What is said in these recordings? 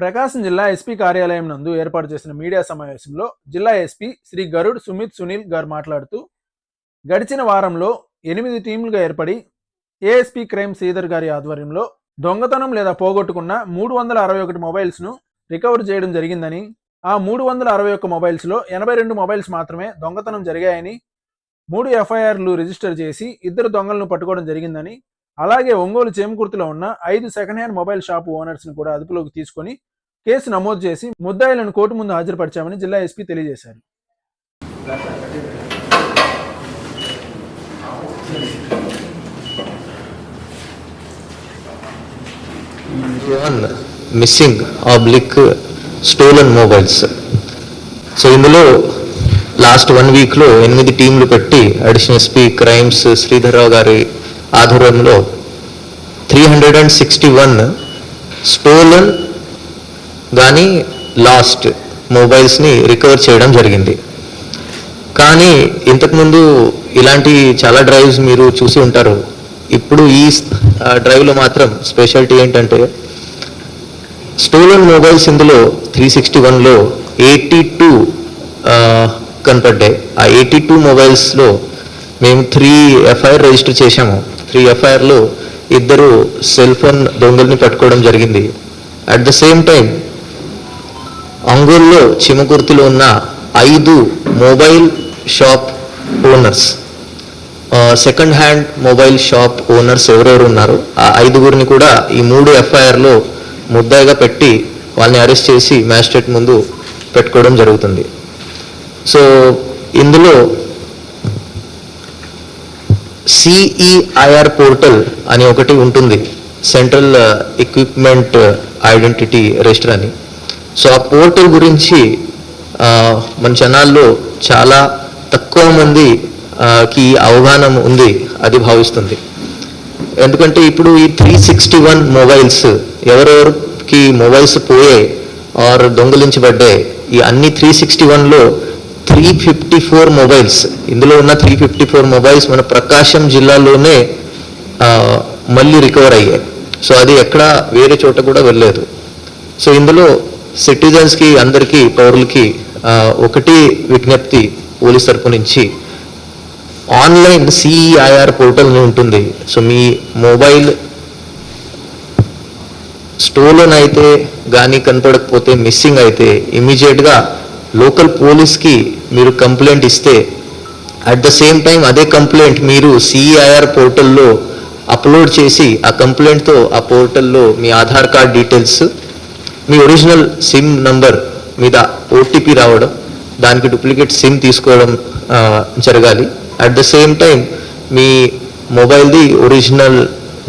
ప్రకాశం జిల్లా ఎస్పీ కార్యాలయం నందు ఏర్పాటు చేసిన మీడియా సమావేశంలో జిల్లా ఎస్పీ శ్రీ గరుడ్ సుమిత్ సునీల్ గారు మాట్లాడుతూ గడిచిన వారంలో ఎనిమిది టీంలుగా ఏర్పడి ఏఎస్పీ క్రైమ్ శ్రీధర్ గారి ఆధ్వర్యంలో దొంగతనం లేదా పోగొట్టుకున్న మూడు వందల అరవై ఒకటి మొబైల్స్ను రికవర్ చేయడం జరిగిందని ఆ మూడు వందల అరవై ఒక్క మొబైల్స్లో ఎనభై రెండు మొబైల్స్ మాత్రమే దొంగతనం జరిగాయని మూడు ఎఫ్ఐఆర్లు రిజిస్టర్ చేసి ఇద్దరు దొంగలను పట్టుకోవడం జరిగిందని అలాగే ఒంగోలు చేమకుర్తిలో ఉన్న ఐదు సెకండ్ హ్యాండ్ మొబైల్ షాప్ ఓనర్స్ని కూడా అదుపులోకి తీసుకొని కేసు నమోదు చేసి ముద్దాయిలను కోర్టు ముందు హాజరుపరిచామని జిల్లా ఎస్పీ తెలియజేశారు. One missing oblique stolen mobiles. So ఇందులో లాస్ట్ వన్ వీక్లో ఎనిమిది టీంలు పెట్టి అడిషనల్ ఎస్పీ క్రైమ్స్ శ్రీధర్రావు గారి ఆధ్వర్యంలో three hundred and sixty one stolen కానీ లాస్ట్ మొబైల్స్ని రికవర్ చేయడం జరిగింది. కానీ ఇంతకుముందు ఇలాంటి చాలా డ్రైవ్స్ మీరు చూసి ఉంటారు. ఇప్పుడు ఈ డ్రైవ్లో మాత్రం స్పెషాలిటీ ఏంటంటే స్టోలన్ మొబైల్స్ ఇందులో త్రీ సిక్స్టీ వన్లో ఎయిటీ టూ కనపడ్డాయి. ఆ ఎయిటీ టూ మొబైల్స్లో మేము త్రీ ఎఫ్ఐఆర్ రిజిస్టర్ చేశాము. త్రీ ఎఫ్ఐఆర్లో ఇద్దరు సెల్ ఫోన్ దొంగల్ని పట్టుకోవడం జరిగింది. అట్ ద సేమ్ టైం అంగూర్లో చిమకుర్తిలో ఉన్న ఐదు mobile shop owners second hand mobile shop owners ఎవరెవరు ఉన్నారు? ఆ ఐదుగురిని కూడా ఈ మూడు ఎఫ్ఐఆర్లో ముద్దాయిగా పెట్టి వాళ్ళని అరెస్ట్ చేసి మ్యాజిస్ట్రేట్ ముందు పెట్టుకోవడం జరుగుతుంది. సో ఇందులో సిఈఐఆర్ పోర్టల్ అని ఒకటి ఉంటుంది సెంట్రల్ ఎక్విప్మెంట్ ఐడెంటిటీ రిజిస్టర్ అని. సో ఆ పోర్టల్ గురించి మన జనాల్లో చాలా తక్కువ మంది కి అవగాహన ఉంది అది భావిస్తుంది. ఎందుకంటే ఇప్పుడు ఈ త్రీ సిక్స్టీ వన్ మొబైల్స్ ఎవరెవరికి మొబైల్స్ పోయే ఆర్ దొంగలించబడ్డాయి ఈ అన్ని త్రీ సిక్స్టీ వన్లో త్రీ ఫిఫ్టీ ఫోర్ మొబైల్స్ ఇందులో ఉన్న త్రీ ఫిఫ్టీ ఫోర్ మొబైల్స్ మన ప్రకాశం జిల్లాలోనే మళ్ళీ రికవర్ అయ్యాయి. సో అది ఎక్కడ వేరే చోట కూడా వెళ్ళలేదు. సో ఇందులో సిటిజన్స్కి అందరికీ పౌరులకి ఒకటి విజ్ఞప్తి పోలీస్ తరపు నుంచి. ఆన్లైన్ సిఈఐఆర్ పోర్టల్ అని ఉంటుంది. సో మీ మొబైల్ స్టోలన్ అయితే కానీ కనపడకపోతే మిస్సింగ్ అయితే ఇమీడియట్గా లోకల్ పోలీస్కి మీరు కంప్లైంట్ ఇస్తే అట్ ద సేమ్ టైం అదే కంప్లైంట్ మీరు సిఈఐఆర్ పోర్టల్లో అప్లోడ్ చేసి ఆ కంప్లైంట్తో ఆ పోర్టల్లో మీ ఆధార్ కార్డ్ డీటెయిల్స్ మీ ఒరిజినల్ సిమ్ నంబర్ మీద ఓటీపీ రావడం దానికి డూప్లికేట్ సిమ్ తీసుకోవడం జరగాలి. అట్ ద సేమ్ టైం మీ మొబైల్ది ఒరిజినల్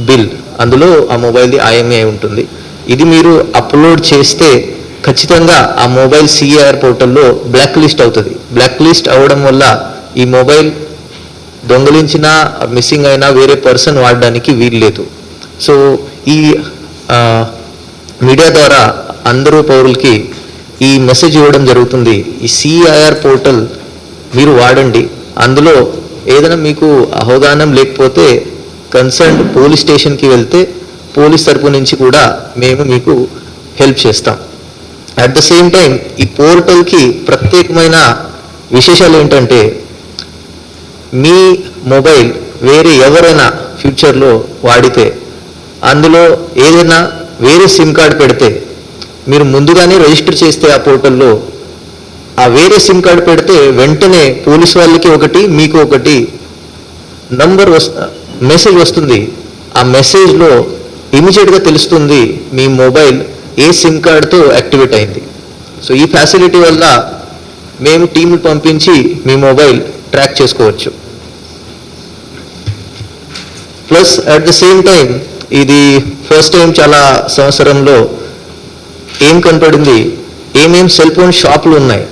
బిల్ అందులో ఆ మొబైల్ది ఐఎంఏ ఉంటుంది. ఇది మీరు అప్లోడ్ చేస్తే ఖచ్చితంగా ఆ మొబైల్ సిఆర్ పోర్టల్లో బ్లాక్ లిస్ట్ అవుతుంది. బ్లాక్ లిస్ట్ అవ్వడం వల్ల ఈ మొబైల్ దొంగలించిన మిస్సింగ్ అయినా వేరే పర్సన్ వాడడానికి వీల్లేదు సో ఈ మీడియా ద్వారా అందరూ పౌరులకి ఈ మెసేజ్ ఇవ్వడం జరుగుతుంది. ఈ సిఐఆర్ పోర్టల్ మీరు వాడండి. అందులో ఏదైనా మీకు అవగాహనం లేకపోతే కన్సర్న్ పోలీస్ స్టేషన్కి వెళ్తే పోలీస్ తరపు నుంచి కూడా మేము మీకు హెల్ప్ చేస్తాం. అట్ ద సేమ్ టైం ఈ పోర్టల్కి ప్రత్యేకమైన విశేషాలు ఏంటంటే మీ మొబైల్ వేరే ఎవరైనా ఫ్యూచర్లో వాడితే అందులో ఏదైనా వేరే సిమ్ కార్డ్ పెడితే మీరు ముందుగానే రిజిస్టర్ చేస్తే ఆ పోర్టల్లో ఆ వేరే సిమ్ కార్డ్ పెడితే వెంటనే పోలీస్ వాళ్ళకి ఒకటి మీకు ఒకటి నంబర్ వస్ మెసేజ్ వస్తుంది. ఆ మెసేజ్లో ఇమీడియట్గా తెలుస్తుంది మీ మొబైల్ ఏ సిమ్ కార్డ్తో యాక్టివేట్ అయింది. సో ఈ ఫెసిలిటీ వల్ల మేము టీంని పంపించి మీ మొబైల్ ట్రాక్ చేసుకోవచ్చు. Plus at the same time ఇది ఫస్ట్ టైం చాలా సంవత్సరంలో ఏం కనపడింది? ఏమేం సెల్ ఫోన్ షాపులు ఉన్నాయి?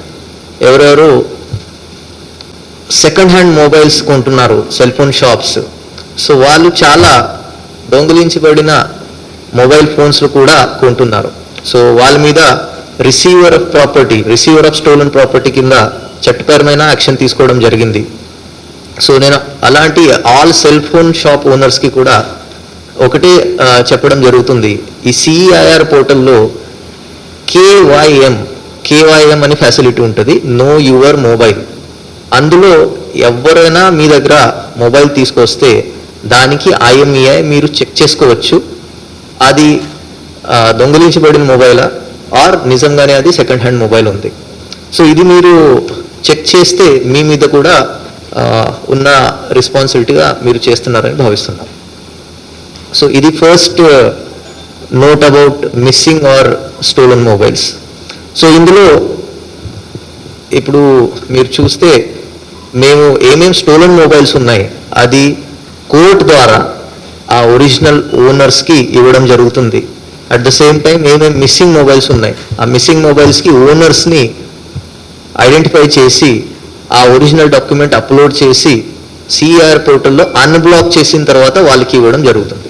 ఎవరెవరు సెకండ్ హ్యాండ్ మొబైల్స్ కొంటున్నారు సెల్ ఫోన్ షాప్స్? సో వాళ్ళు చాలా దొంగిలించబడిన మొబైల్ ఫోన్స్లు కూడా కొంటున్నారు. సో వాళ్ళ మీద receiver of property receiver of stolen property కింద చట్టపరమైన యాక్షన్ తీసుకోవడం జరిగింది. సో నేను అలాంటి ఆల్ సెల్ ఫోన్ షాప్ ఓనర్స్కి కూడా ఒకటే చెప్పడం జరుగుతుంది. ఈ సిఐఆర్ పోర్టల్లో కేవైఎం కేవైఎం అనే ఫెసిలిటీ ఉంటుంది. నో యువర్ మొబైల్ అందులో ఎవరైనా మీ దగ్గర మొబైల్ తీసుకొస్తే దానికి ఐఎంఈఐ మీరు చెక్ చేసుకోవచ్చు. అది దొంగిలించబడిన మొబైలా ఆర్ నిజంగానే అది సెకండ్ హ్యాండ్ మొబైల్ ఉంది. సో ఇది మీరు చెక్ చేస్తే మీ మీద కూడా ఉన్న రెస్పాన్సిబిలిటీగా మీరు చేస్తున్నారని భావిస్తున్నాను సో ఇది first note about missing or stolen mobiles so ఇందులో ఇప్పుడు మీరు చూస్తే మేము ఏమేం స్టోలన్ మొబైల్స్ ఉన్నాయి అది కోర్ట్ ద్వారా ఆ ఒరిజినల్ ఓనర్స్కి ఇవ్వడం జరుగుతుంది. అట్ ద సేమ్ టైం ఏమేమి మిస్సింగ్ మొబైల్స్ ఉన్నాయి ఆ మిస్సింగ్ మొబైల్స్కి ఓనర్స్ని ఐడెంటిఫై చేసి ఆ ఒరిజినల్ డాక్యుమెంట్ అప్లోడ్ చేసి సిఆర్ పోర్టల్లో అన్బ్లాక్ చేసిన తర్వాత వాళ్ళకి ఇవ్వడం జరుగుతుంది.